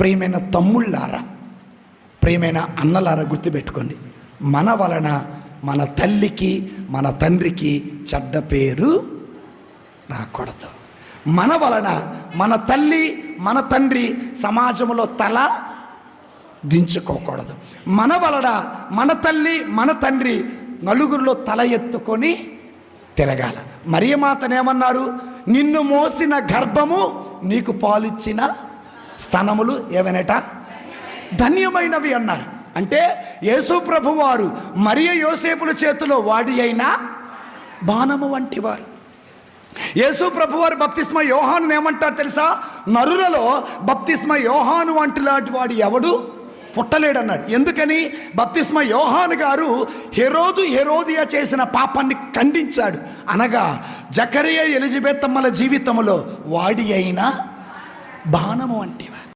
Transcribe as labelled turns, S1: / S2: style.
S1: ప్రియమైన తమ్ముళ్ళారా? ప్రియమైన అన్నలారా గుర్తుపెట్టుకోండి. మన వలన మన తల్లికి మన తండ్రికి చెడ్డ పేరు రాకూడదు. మన వలన మన తల్లి మన తండ్రి సమాజంలో తల దించుకోకూడదు. మన వలన మన తల్లి మన తండ్రి నలుగురిలో తల ఎత్తుకొని తిరగాల. మరియమాతనేమన్నారు? నిన్ను మోసిన గర్భము నీకు పాలిచ్చిన స్థానములు ఏవనట? ధన్యమైనవి అన్నారు. అంటే యేసు ప్రభు వారు మరియ యోసేపుల చేతిలో వాడి అయిన బాణము వంటి వారు. యేసు ప్రభు వారు బప్తిస్మ యోహాను ఏమంటారు తెలుసా? నరులలో బప్తిస్మ యోహాను వంటి లాంటి వాడు ఎవడు? పుట్టలేడన్నాడు. ఎందుకని? బప్తిస్మ యోహాను గారు హెరోదు హెరోదియా చేసిన పాపాన్ని ఖండించాడు. అనగా జకరియా ఎలిజబెత్ తమ్మల జీవితంలో వాడి అయినా బాణము వంటివారు